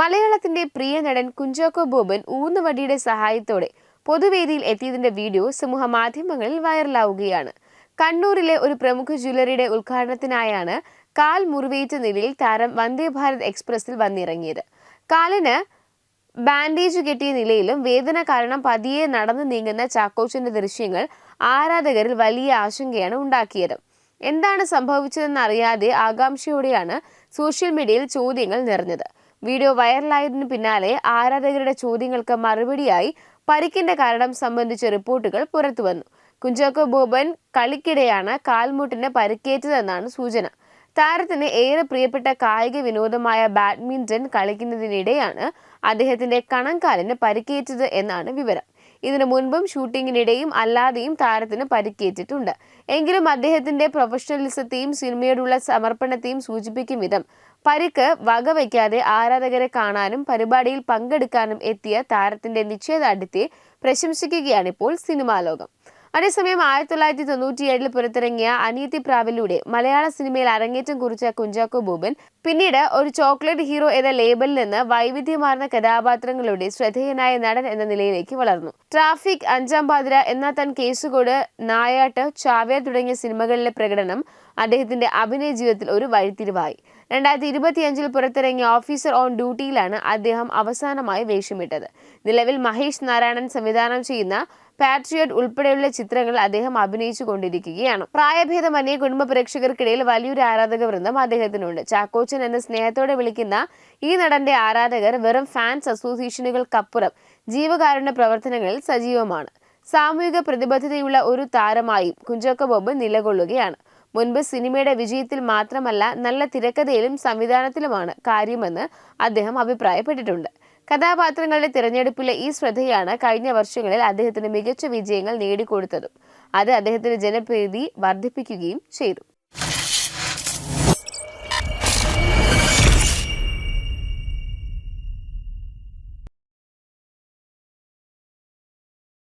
മലയാളത്തിന്റെ പ്രിയ നടൻ കുഞ്ചാക്കോ ബോബൻ ഊന്നുവടിയുടെ സഹായത്തോടെ പൊതുവേദിയിൽ എത്തിയതിന്റെ വീഡിയോ സമൂഹ മാധ്യമങ്ങളിൽ വൈറലാവുകയാണ്. കണ്ണൂരിലെ ഒരു പ്രമുഖ ജ്വല്ലറിയുടെ ഉദ്ഘാടനത്തിനായാണ് കാൽ മുറിവേറ്റ നിലയിൽ താരം വന്ദേ ഭാരത് എക്സ്പ്രസിൽ വന്നിറങ്ങിയത്. കാലിന് ബാൻഡേജ് കെട്ടിയ നിലയിലും വേദന കാരണം പതിയെ നടന്നു നീങ്ങുന്ന ചാക്കോച്ചന്റെ ദൃശ്യങ്ങൾ ആരാധകരിൽ വലിയ ആശങ്കയാണ് ഉണ്ടാക്കിയത്. എന്താണ് സംഭവിച്ചതെന്ന് അറിയാതെ ആകാംക്ഷയോടെയാണ് സോഷ്യൽ മീഡിയയിൽ ചോദ്യങ്ങൾ നിറഞ്ഞത്. വീഡിയോ വൈറലായതിനു പിന്നാലെ ആരാധകരുടെ ചോദ്യങ്ങൾക്ക് മറുപടിയായി പരിക്കിന്റെ കാരണം സംബന്ധിച്ച റിപ്പോർട്ടുകൾ പുറത്തുവന്നു കുഞ്ചാക്കോ ബോബൻ കളിക്കിടെയാണ് കാൽമുട്ടിന് പരിക്കേറ്റതെന്നാണ് സൂചന. താരത്തിന് ഏറെ പ്രിയപ്പെട്ട കായിക വിനോദമായ ബാഡ്മിന്റൺ കളിക്കുന്നതിനിടെയാണ് അദ്ദേഹത്തിന്റെ കണങ്കാലിന് പരിക്കേറ്റത് എന്നാണ് വിവരം. ഇതിനു മുൻപും ഷൂട്ടിങ്ങിനിടെയും അല്ലാതെയും താരത്തിന് പരിക്കേറ്റിട്ടുണ്ട്. എങ്കിലും അദ്ദേഹത്തിന്റെ പ്രൊഫഷണലിസത്തെയും സിനിമയോടുള്ള സമർപ്പണത്തെയും സൂചിപ്പിക്കും വിധം പരിക്ക് വകവയ്ക്കാതെ ആരാധകരെ കാണാനും പരിപാടിയിൽ പങ്കെടുക്കാനും എത്തിയ താരത്തിന്റെ നിശ്ചയദാർഢ്യത്തെ പ്രശംസിക്കുകയാണിപ്പോൾ സിനിമാ ലോകം അതേസമയം ആയിരത്തി തൊള്ളായിരത്തി തൊണ്ണൂറ്റിയേഴിൽ പുറത്തിറങ്ങിയ അനിയത്തി പ്രാവിലൂടെ മലയാള സിനിമയിൽ അരങ്ങേറ്റം കുറിച്ച കുഞ്ചാക്കോ ബോബൻ പിന്നീട് ഒരു ചോക്ലേറ്റ് ഹീറോ എന്ന ലേബലിൽ നിന്ന് വൈവിധ്യമാർന്ന കഥാപാത്രങ്ങളുടെ ശ്രദ്ധേയനായ നടൻ എന്ന നിലയിലേക്ക് വളർന്നു. ട്രാഫിക് അഞ്ചാം പാതിര എന്ന തൻ കേസുകോട് നായാട്ട് ചാവേർ തുടങ്ങിയ സിനിമകളിലെ പ്രകടനം അദ്ദേഹത്തിന്റെ അഭിനയ ജീവിതത്തിൽ ഒരു വഴിത്തിരിവായി. രണ്ടായിരത്തി ഇരുപത്തിയഞ്ചിൽ പുറത്തിറങ്ങിയ ഓഫീസർ ഓൺ ഡ്യൂട്ടിയിലാണ് അദ്ദേഹം അവസാനമായി വേഷമിട്ടത്. നിലവിൽ മഹേഷ് നാരായണൻ സംവിധാനം ചെയ്യുന്ന പാട്രിയറ്റ് ഉൾപ്പെടെയുള്ള ചിത്രങ്ങൾ അദ്ദേഹം അഭിനയിച്ചു കൊണ്ടിരിക്കുകയാണ് പ്രായഭേദമന്യേ കുടുംബ പ്രേക്ഷകർക്കിടയിൽ വലിയൊരു ആരാധക വൃന്ദം അദ്ദേഹത്തിനുണ്ട്. ചാക്കോച്ചൻ എന്ന സ്നേഹത്തോടെ വിളിക്കുന്ന ഈ നടന്റെ ആരാധകർ വെറും ഫാൻസ് അസോസിയേഷനുകൾക്കപ്പുറം ജീവകാരുണ്യ പ്രവർത്തനങ്ങളിൽ സജീവമാണ്. സാമൂഹിക പ്രതിബദ്ധതയുള്ള ഒരു താരമായും കുഞ്ചോക്ക ബോബ് നിലകൊള്ളുകയാണ്. മുൻപ് സിനിമയുടെ വിജയത്തിൽ മാത്രമല്ല നല്ല തിരക്കഥയിലും സംവിധാനത്തിലുമാണ് കാര്യമെന്ന് അദ്ദേഹം അഭിപ്രായപ്പെട്ടിട്ടുണ്ട്. കഥാപാത്രങ്ങളുടെ തിരഞ്ഞെടുപ്പിലെ ഈ ശ്രദ്ധയാണ് കഴിഞ്ഞ വർഷങ്ങളിൽ അദ്ദേഹത്തിന് മികച്ച വിജയങ്ങൾ നേടിക്കൊടുത്തതും. അത് അദ്ദേഹത്തിന്റെ ജനപ്രീതി വർദ്ധിപ്പിക്കുകയും ചെയ്തു.